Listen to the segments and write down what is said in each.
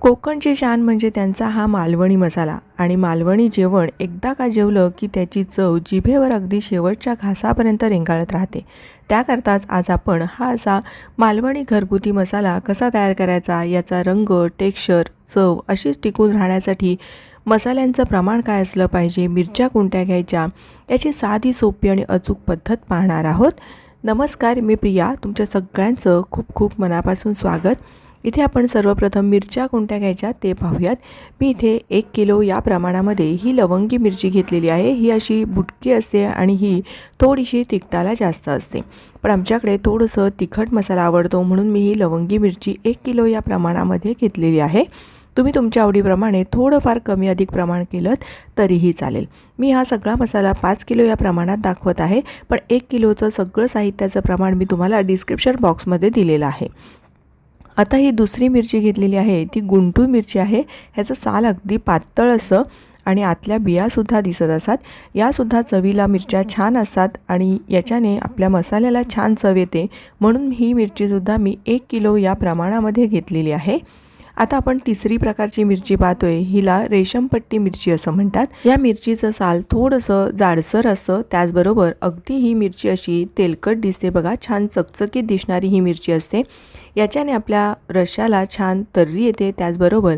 कोकणची शान म्हणजे त्यांचा हा मालवणी मसाला. आणि मालवणी जेवण एकदा का जेवलं की त्याची चव जिभेवर अगदी शेवटच्या घासापर्यंत रेंगाळत राहते. त्याकरताच आज आपण हा असा मालवणी घरगुती मसाला कसा तयार करायचा याचा रंग टेक्स्चर चव अशीच टिकून राहण्यासाठी मसाल्यांचं प्रमाण काय असलं पाहिजे मिरच्या कोणत्या घ्यायच्या याची साधी सोपी आणि अचूक पद्धत पाहणार आहोत. नमस्कार मी प्रिया. तुमच्या सगळ्यांचं खूप खूप मनापासून स्वागत. इथे आपण सर्वप्रथम मिरच्या कोणत्या घ्यायच्या ते पाहूयात. मी इथे एक किलो या प्रमाणामध्ये ही लवंगी मिरची घेतलेली आहे. ही अशी बुटकी असते आणि ही थोडीशी तिखटाला जास्त असते. पण आमच्याकडे थोडंसं तिखट मसाला आवडतो म्हणून मी ही लवंगी मिरची एक किलो या प्रमाणामध्ये घेतलेली आहे. तुम्ही तुमच्या आवडीप्रमाणे थोडंफार कमी अधिक प्रमाण केलं तरीही चालेल. मी हा सगळा मसाला पाच किलो या प्रमाणात दाखवत आहे. पण एक किलोचं सगळं साहित्याचं प्रमाण मी तुम्हाला डिस्क्रिप्शन बॉक्समध्ये दिलेलं आहे. आता ही दुसरी मिरची घेतलेली आहे ती गुंटू मिरची आहे. ह्याचं साल अगदी पातळ असं आणि आतल्या बियासुद्धा दिसत असतात. यासुद्धा चवीला मिरच्या छान असतात आणि याच्याने आपल्या मसाल्याला छान चव येते. म्हणून ही मिरचीसुद्धा मी एक किलो या प्रमाणामध्ये घेतलेली आहे. आता आपण तिसरी प्रकारची मिरची पाहतोय. हिला रेशमपट्टी मिरची असं म्हणतात. या मिरचीचं साल थोडंसं जाडसर असतं. त्याचबरोबर अगदी ही मिरची अशी तेलकट दिसते बघा. छान चकचकीत दिसणारी ही मिरची असते. याच्याने आपल्या रश्याला छान तर्री येते त्याचबरोबर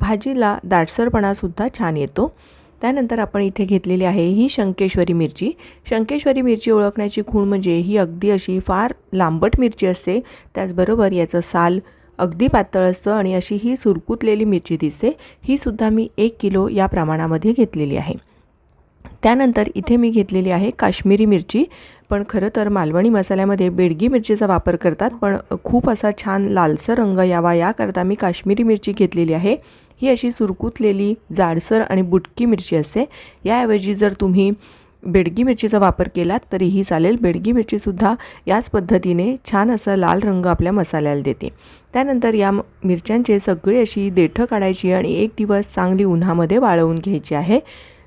भाजीला दाटसरपणासुद्धा छान येतो. त्यानंतर आपण इथे घेतलेली आहे ही शंकेश्वरी मिरची. शंकेश्वरी मिरची ओळखण्याची खूण म्हणजे ही अगदी अशी फार लांबट मिरची असते. त्याचबरोबर याचं साल अगदी पातळ असतं आणि अशी ही सुरकुतलेली मिरची दिसते. ही सुद्धा मी एक किलो या प्रमाणामध्ये घेतलेली आहे. त्यानंतर इथे मी घेतलेली आहे काश्मीरी मिरची. पण खरं तर मालवणी मसाल्यामध्ये बेडगी मिरचीचा वापर करतात पण खूप असा छान लालसर रंग यावा याकरता मी काश्मीरी मिरची घेतलेली आहे. ही अशी सुरकुतलेली जाडसर आणि बुटकी मिरची असते. याऐवजी जर तुम्ही बेडगी मिरचीचा वापर केलात तरीही चालेल. बेडगी मिरचीसुद्धा याच पद्धतीने छान असं लाल रंग आपल्या मसाल्याला देते. त्यानंतर या मिरच्यांचे सगळी अशी देठं काढायची आणि एक दिवस चांगली उन्हामध्ये वाळवून घ्यायची आहे.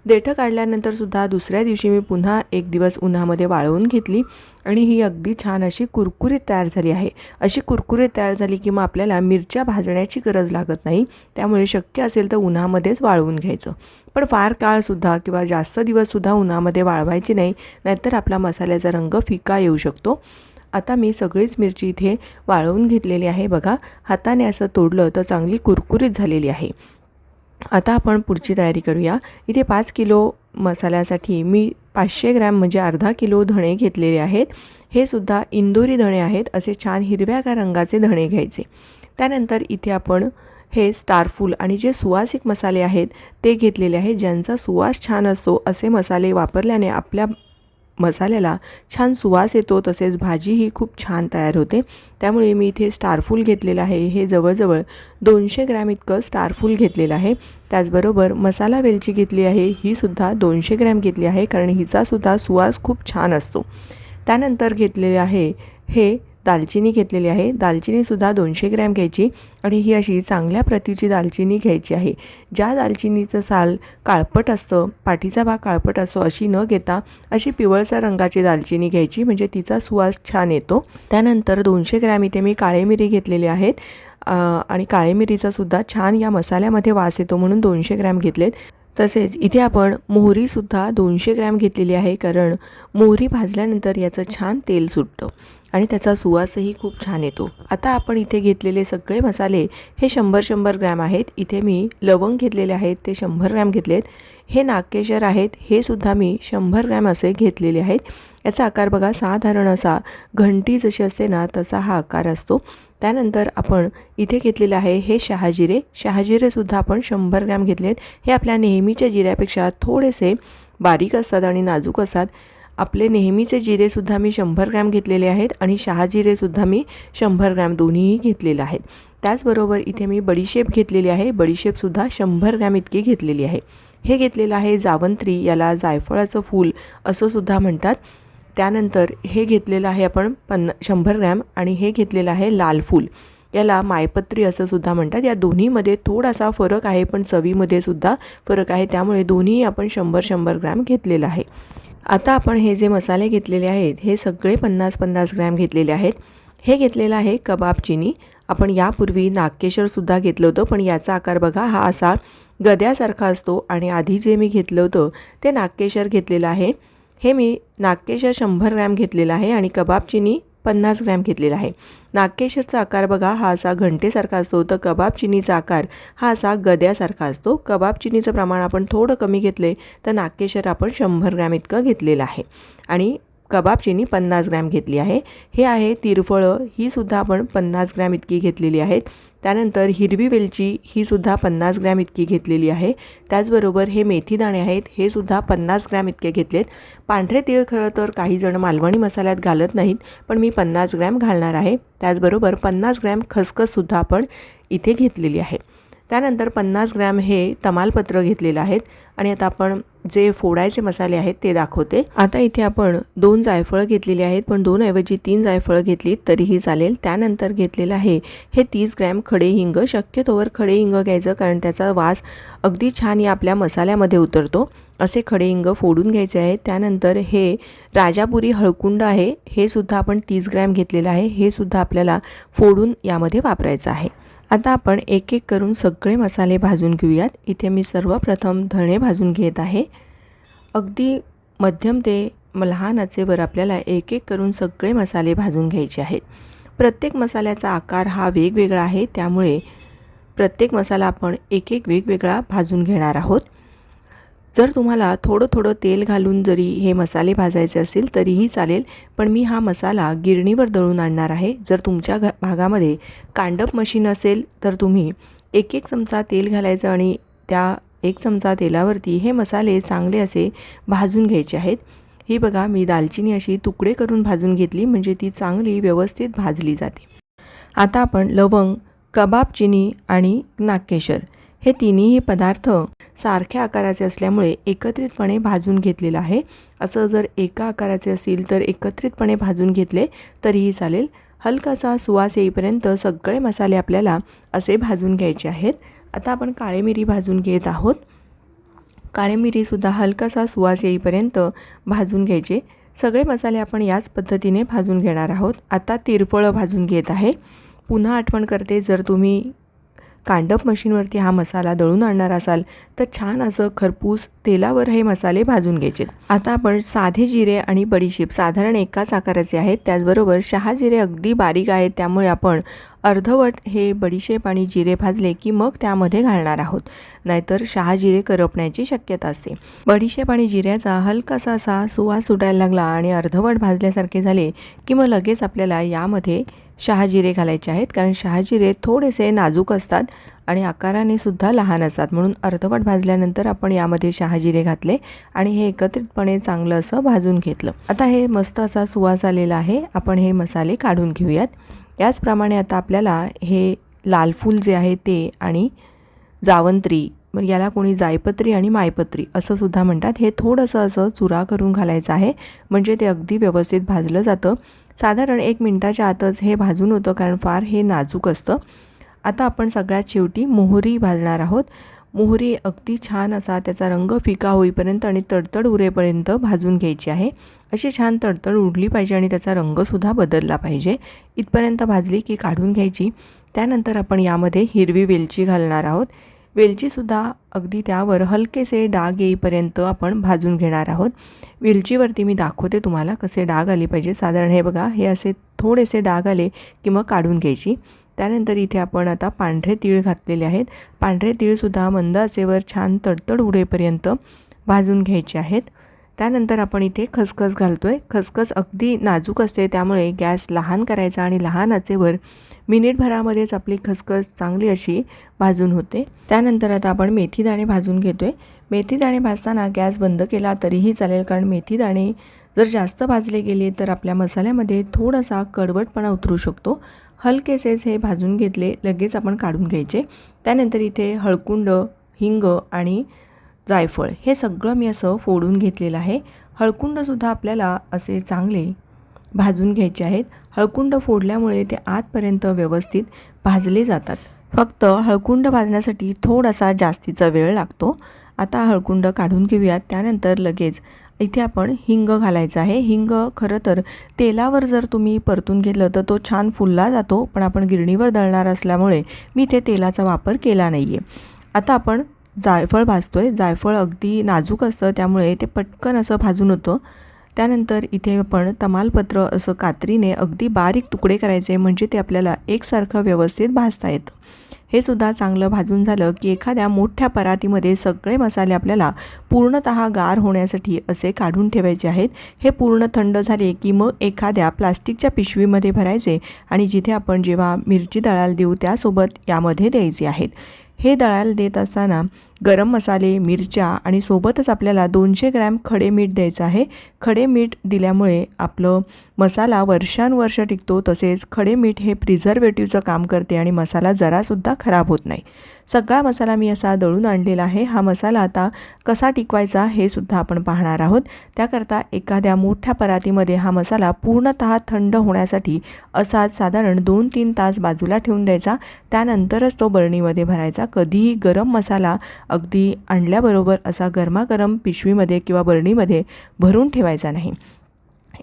देठं काढल्यानंतरसुद्धा दुसऱ्या दिवशी मी पुन्हा एक दिवस उन्हामध्ये वाळवून घेतली आणि ही अगदी छान अशी कुरकुरीत तयार झाली आहे. अशी कुरकुरीत तयार झाली की मग आपल्याला मिरच्या भाजण्याची गरज लागत नाही. त्यामुळे शक्य असेल तर उन्हामध्येच वाळवून घ्यायचं. पण फार काळसुद्धा किंवा जास्त दिवससुद्धा उन्हामध्ये वाळवायची नाही नाहीतर आपला मसाल्याचा रंग फिका येऊ शकतो. आता मी सगळीच मिरची इथे वाळवून घेतलेली आहे. बघा हाताने असं तोडलं तर चांगली कुरकुरीत झालेली आहे. आता आपण पुढची तयारी करूया. इथे पाच किलो मसाल्यासाठी मी पाचशे ग्रॅम म्हणजे अर्धा किलो धणे घेतलेले आहेत. हे सुद्धा इंदोरी धणे आहेत. असे छान हिरव्या का रंगाचे धणे घ्यायचे. त्यानंतर इथे आपण हे स्टारफूल आणि जे सुवासिक मसाले आहेत ते घेतलेले आहेत. ज्यांचा सुवास छान असतो असे मसाले वापरल्याने आपल्या मसाल्याला छान सुवास येतो. तसेच भाजीही खूप छान तयार होते. त्यामुळे मी इथे स्टारफूल घेतलेलं आहे. हे जवळजवळ दोनशे ग्रॅम इतकं स्टारफूल घेतलेलं आहे. त्याचबरोबर मसाला वेलची घेतली आहे ही सुद्धा दोनशे ग्रॅम घेतली आहे कारण हिचासुद्धा सुवास खूप छान असतो. त्यानंतर घेतलेले आहे हे दालचिनी घेतलेली आहे. दालचिनीसुद्धा दोनशे ग्रॅम घ्यायची आणि ही अशी चांगल्या प्रतीची दालचिनी घ्यायची आहे. ज्या दालचिनीचं साल काळपट असतं पाठीचा भाग काळपट असतो अशी न घेता अशी पिवळसर रंगाची दालचिनी घ्यायची म्हणजे तिचा सुवास छान येतो. त्यानंतर दोनशे ग्रॅम इथे मी काळे मिरी घेतलेले आहेत. आणि काळे मिरीचा सुद्धा छान या मसाल्यामध्ये वास येतो म्हणून दोनशे ग्रॅम घेतलेत. तसेच इथे आपण मोहरीसुद्धा दोनशे ग्रॅम घेतलेली आहे कारण मोहरी भाजल्यानंतर याचं छान तेल सुटतं आणि त्याचा सुवासही खूप छान येतो. आता आपण इथे घेतलेले सगळे मसाले हे शंभर शंभर ग्रॅम आहेत. इथे मी लवंग घेतलेले आहेत ते शंभर ग्रॅम घेतलेत. हे नागकेशर आहेत हे सुद्धा मी शंभर ग्रॅम असे घेतलेले आहेत. याचा आकार बघा साधारण असा घंटी जशी असते ना तसा हा आकार असतो. त्यानंतर आपण इथे घेतलेलं आहे हे शहाजिरे. शहाजिरेसुद्धा आपण शंभर ग्रॅम घेतलेत. हे आपल्या नेहमीच्या जिऱ्यापेक्षा थोडेसे बारीक असतात आणि नाजूक असतात. आपले नेहमीचे जिरेसुद्धा मी शंभर ग्रॅम घेतलेले आहेत आणि शहाजिरेसुद्धा मी शंभर ग्रॅम दोन्हीही घेतलेले आहेत. त्याचबरोबर इथे मी बडीशेप घेतलेली आहे. बडीशेपसुद्धा शंभर ग्रॅम इतकी घेतलेली आहे. हे घेतलेलं आहे जावंत्री. याला जायफळाचं फूल असंसुद्धा म्हणतात. त्यानंतर हे घेतलेलं आहे आपण पन्ना शंभर ग्रॅम आणि हे घेतलेलं आहे लाल फूल. याला मायपत्री असं सुद्धा म्हणतात. या दोन्हीमध्ये थोडासा फरक आहे पण चवीमध्ये सुद्धा फरक आहे. त्यामुळे दोन्ही आपण शंभर शंभर ग्रॅम घेतलेलं आहे. आता आपण हे जे मसाले घेतलेले आहेत हे सगळे पन्नास पन्नास ग्रॅम घेतलेले आहेत. हे घेतलेलं आहे कबाब चिनी. आपण यापूर्वी नागकेशरसुद्धा घेतलं होतं पण याचा आकार बघा हा असा गद्यासारखा असतो. आणि आधी जे मी घेतलं होतं ते नागकेशर घेतलेलं आहे. हे मी नागकेशर शंभर ग्रॅम घेतलेलं आहे आणि कबाब चिनी पन्नास ग्रॅम घेतलेला आहे. नागकेशरचा आकार बघा हा असा घंटेसारखा असतो. तर कबाब चिनीचा आकार हा असा गद्यासारखा असतो. कबाब चिनीचं प्रमाण आपण थोडं कमी घेतले तर नागकेशर आपण शंभर ग्रॅम इतकं घेतलेलं आहे. आणि कबाब चिनी पन्नास ग्रॅम घेतली आहे. हे आहे तिरफळं ही सुद्धा आपण पन्नास ग्रॅम इतकी घेतलेली आहेत. त्यानंतर हिरवी वेलची ही सुद्धा पन्नास ग्रॅम इतकी घेतलेली आहे. त्याचबरोबर हे मेथी दाणे आहेत हे सुद्धा पन्नास ग्रॅम इतके घेतलेत. पांढरे तीळ खरं तर काही जण मालवणी मसाल्यात घालत नाहीत पण मी पन्नास ग्रॅम घालणार आहे. त्याचबरोबर पन्नास ग्रॅम खसखससुद्धा आपण इथे घेतलेली आहे. त्यानंतर पन्नास ग्रॅम हे तमालपत्र घेतलेलं आहेत आणि आता आपण जे फोडायचे मसाले आहेत ते दाखवते. आता इथे आपण दोन जायफळं घेतलेली आहेत पण दोन ऐवजी तीन जायफळं घेतली तरीही चालेल. त्यानंतर घेतलेलं आहे हे तीस ग्रॅम खडे हिंग. शक्यतोवर खडे हिंग घ्यायचं कारण त्याचा वास अगदी छान या आपल्या मसाल्यामध्ये उतरतो. असे खडे हिंग फोडून घ्यायचे आहेत. त्यानंतर हे राजापुरी हळकुंड आहे. हे सुद्धा आपण तीस ग्रॅम घेतलेलं आहे. हे सुद्धा आपल्याला फोडून यामध्ये वापरायचं आहे. आता आपण एक एक करून सगळे मसाले भाजून घेऊयात. इथे मी सर्वप्रथम धणे भाजून घेत आहे. अगदी मध्यम ते लहान आचेवर आपल्याला एक एक करून सगळे मसाले भाजून घ्यायचे आहेत. प्रत्येक मसाल्याचा आकार हा वेगवेगळा आहे त्यामुळे प्रत्येक मसाला आपण एक एक वेगवेगळा भाजून घेणार आहोत. जर तुम्हाला थोडं थोडं तेल घालून जरी हे मसाले भाजायचे असेल तरीही चालेल. पण मी हा मसाला गिरणीवर दळून आणणार आहे. जर तुमच्या घ भागामध्ये कांडप मशीन असेल तर तुम्ही एक एक चमचा तेल घालायचं आणि त्या एक चमचा तेलावरती हे मसाले चांगले असे भाजून घ्यायचे आहेत. ही बघा मी दालचिनी अशी तुकडे करून भाजून घेतली म्हणजे ती चांगली व्यवस्थित भाजली जाते. आता आपण लवंग कबाब चिनी आणि नागकेशर हे तिन्ही पदार्थ सारख्या आकाराचे असल्यामुळे एकत्रितपणे भाजून घेतलेलं आहे. असं जर एका आकाराचे असतील तर एकत्रितपणे भाजून घेतले तरीही चालेल. हलकासा सुवास येईपर्यंत सगळे मसाले आपल्याला असे भाजून घ्यायचे आहेत. आता आपण काळे मिरी भाजून घेत आहोत. काळे मिरीसुद्धा हलकासा सुवास येईपर्यंत भाजून घ्यायचे. सगळे मसाले आपण याच पद्धतीने भाजून घेणार आहोत. आता तिरफळं भाजून घेत आहे. पुन्हा आठवण करते जर तुम्ही कांडप मशीनवरती हा मसाला दळून आणणार असाल तर छान असं खरपूस तेलावर हे मसाले भाजून घ्यायचे. आता आपण साधे जिरे आणि बडीशेप साधारण एकाच आकाराचे आहेत त्याचबरोबर शहा जिरे अगदी बारीक आहेत त्यामुळे आपण अर्धवट हे बडीशेप आणि जिरे भाजले की मग त्यामध्ये घालणार आहोत. नाहीतर शहा जिरे करपण्याची शक्यता असते. बडीशेप आणि जिऱ्याचा हलकासा असा सुवास सुटायला लागला आणि अर्धवट भाजल्यासारखे झाले की मग लगेच आपल्याला यामध्ये शहाजिरे घालायचे आहेत. कारण शहाजिरे थोडेसे नाजूक असतात आणि आकाराने सुद्धा लहान असतात. म्हणून अर्धवट भाजल्यानंतर आपण यामध्ये शहाजिरे घातले आणि हे एकत्रितपणे चांगलं असं भाजून घेतलं. आता हे मस्त असा सुवास आलेला आहे. आपण हे मसाले काढून घेऊयात. याचप्रमाणे आता आपल्याला हे लाल फूल जे आहे ते आणि जावंत्री याला कोणी जायपत्री आणि मायपत्री असं सुद्धा म्हणतात. हे थोडंसं असं चुरा करून घालायचं आहे. म्हणजे ते अगदी व्यवस्थित भाजलं जातं. साधारण एक मिनटाच्या आतच हे भाजून होतं कारण फार हे नाजूक असतं. आता आपण सगळ्यात शेवटी मोहरी भाजणार आहोत. मोहरी अगदी छान असा त्याचा रंग फिका होईपर्यंत आणि तडतड उरेपर्यंत भाजून घ्यायची आहे. अशी छान तडतड उडली पाहिजे आणि त्याचा रंगसुद्धा बदलला पाहिजे. इथपर्यंत भाजली की काढून घ्यायची. त्यानंतर आपण यामध्ये हिरवी वेलची घालणार आहोत. वेलचीसुद्धा अगदी त्यावर हलकेसे डाग येईपर्यंत आपण भाजून घेणार आहोत. वेलचीवरती मी दाखवते तुम्हाला कसे डाग आले पाहिजे. साधारण हे बघा हे असे थोडेसे डाग आले की मग काढून घ्यायची. त्यानंतर इथे आपण आता पांढरे तीळ घातलेले आहेत. पांढरे तीळसुद्धा मंद आचेवर छान तडतड उडेपर्यंत भाजून घ्यायचे आहेत. त्यानंतर आपण इथे खसखस घालतो आहे खसखस अगदी नाजूक असते त्यामुळे गॅस लहान करायचा आणि लहान आचेवर मिनिटभरामध्येच आपली खसखस चांगली अशी भाजून होते. त्यानंतर आता आपण मेथी दाणे भाजून घेतो आहे मेथी दाणे भाजताना गॅस बंद केला तरीही चालेल कारण मेथी दाणे जर जास्त भाजले गेले तर आपल्या मसाल्यामध्ये थोडासा कडवटपणा उतरू शकतो. हलकेसेच हे भाजून घेतले लगेच आपण काढून घ्यायचे. त्यानंतर इथे हळकुंड हिंग आणि जायफळ हे सगळं मी असं फोडून घेतलेलं आहे. हळकुंडसुद्धा आपल्याला असे चांगले भाजून घ्यायचे आहेत. हळकुंड फोडल्यामुळे ते आतपर्यंत व्यवस्थित भाजले जातात. फक्त हळकुंड भाजण्यासाठी थोडासा जास्तीचा वेळ लागतो. आता हळकुंड काढून घेऊयात त्यानंतर लगेच इथे आपण हिंग घालायचं आहे. हिंग खरं तर तेलावर जर तुम्ही परतून घेतलं तर तो छान फुलला जातो पण आपण गिरणीवर दळणार असल्यामुळे मी ते तेलाचा वापर केला नाही आहे आता आपण जायफळ भाजतो आहे जायफळ अगदी नाजूक असतं त्यामुळे ते पटकन असं भाजून होतं. त्यानंतर इथे आपण तमालपत्र असं कात्रीने अगदी बारीक तुकडे करायचे म्हणजे ते आपल्याला एकसारखं व्यवस्थित भाजता येतं. हे सुद्धा चांगलं भाजून झालं की एखाद्या मोठ्या परातीमध्ये सगळे मसाले आपल्याला पूर्णत गार होण्यासाठी असे काढून ठेवायचे आहेत. हे पूर्ण थंड झाले की मग एखाद्या प्लास्टिकच्या पिशवीमध्ये भरायचे आणि जिथे आपण जेव्हा मिरची दळाल देऊ त्यासोबत यामध्ये द्यायचे आहेत. हे दळायला देत असताना गरम मसाले मिरच्या आणि सोबतच आपल्याला दोनशे ग्रॅम खडे मीठ द्यायचं आहे. खडे मीठ दिल्यामुळे आपलं मसाला वर्षानुवर्ष टिकतो. तसेच खडे मीठ हे प्रिझर्वेटिव्हचं काम करते आणि मसाला जरासुद्धा खराब होत नाही. सगळा मसाला मी असा दळून आणलेला आहे. हा मसाला आता कसा टिकवायचा हे सुद्धा आपण पाहणार आहोत. त्याकरता एखाद्या मोठ्या परातीमध्ये हा मसाला पूर्णतः थंड होण्यासाठी असाच साधारण दोन तीन तास बाजूला ठेवून द्यायचा. त्यानंतरच तो बरणीमध्ये भरायचा. कधीही गरम मसाला अगदी आणल्याबरोबर असा गरमागरम पिशवीमध्ये किंवा बरणीमध्ये भरून ठेवायचा नाही.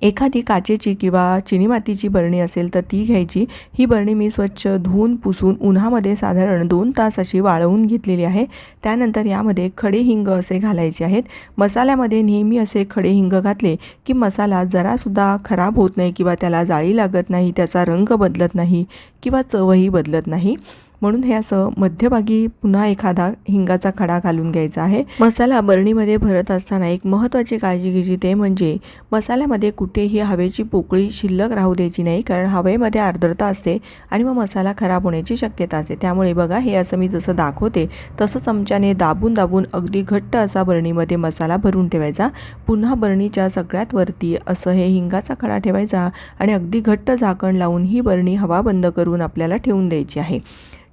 एखादी काचेची किंवा चिनी मातीची बरणी असेल तर ती घ्यायची. ही बरणी मी स्वच्छ धुवून पुसून उन्हामध्ये साधारण दोन तास अशी वाळवून घेतलेली आहे. त्यानंतर यामध्ये खडे हिंग असे घालायचे आहेत. मसाल्यामध्ये नेहमी असे खडे हिंग घातले की मसाला जरासुद्धा खराब होत नाही किंवा त्याला जाळी लागत नाही त्याचा रंग बदलत नाही किंवा चवही बदलत नाही. म्हणून हे असं मध्यभागी पुन्हा एखादा हिंगाचा खडा घालून घ्यायचा आहे. मसाला बरणीमध्ये भरत असताना एक महत्त्वाची काळजी घ्यायची ते म्हणजे मसाल्यामध्ये कुठेही हवेची पोकळी शिल्लक राहू द्यायची नाही कारण हवेमध्ये आर्द्रता असते आणि मग मसाला खराब होण्याची शक्यता असते. त्यामुळे बघा हे असं मी जसं दाखवते तसं चमच्याने दाबून दाबून अगदी घट्ट असा बरणीमध्ये मसाला भरून ठेवायचा. पुन्हा बरणीच्या सगळ्यात वरती असं हे हिंगाचा खडा ठेवायचा आणि अगदी घट्ट झाकण लावून ही बरणी हवा बंद करून आपल्याला ठेवून द्यायची आहे.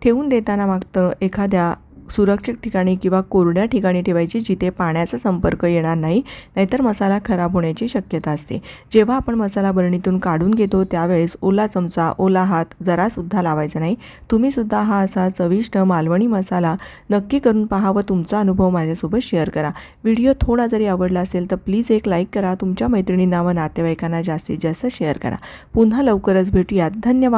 ठेवून देताना मात्र एखाद्या सुरक्षित ठिकाणी किंवा कोरड्या ठिकाणी ठेवायची जिथे पाण्याचा संपर्क येणार नाही नाहीतर मसाला खराब होण्याची शक्यता असते. जेव्हा आपण मसाला बरणीतून काढून घेतो त्यावेळेस ओला चमचा ओला हात जरासुद्धा लावायचा नाही. तुम्हीसुद्धा हा असा चविष्ट मालवणी मसाला नक्की करून पहा व तुमचा अनुभव माझ्यासोबत शेअर करा. व्हिडिओ थोडा जरी आवडला असेल तर प्लीज एक लाईक करा. तुमच्या मैत्रिणींना व नातेवाईकांना जास्तीत जास्त शेअर करा. पुन्हा लवकरच भेटूयात. धन्यवाद.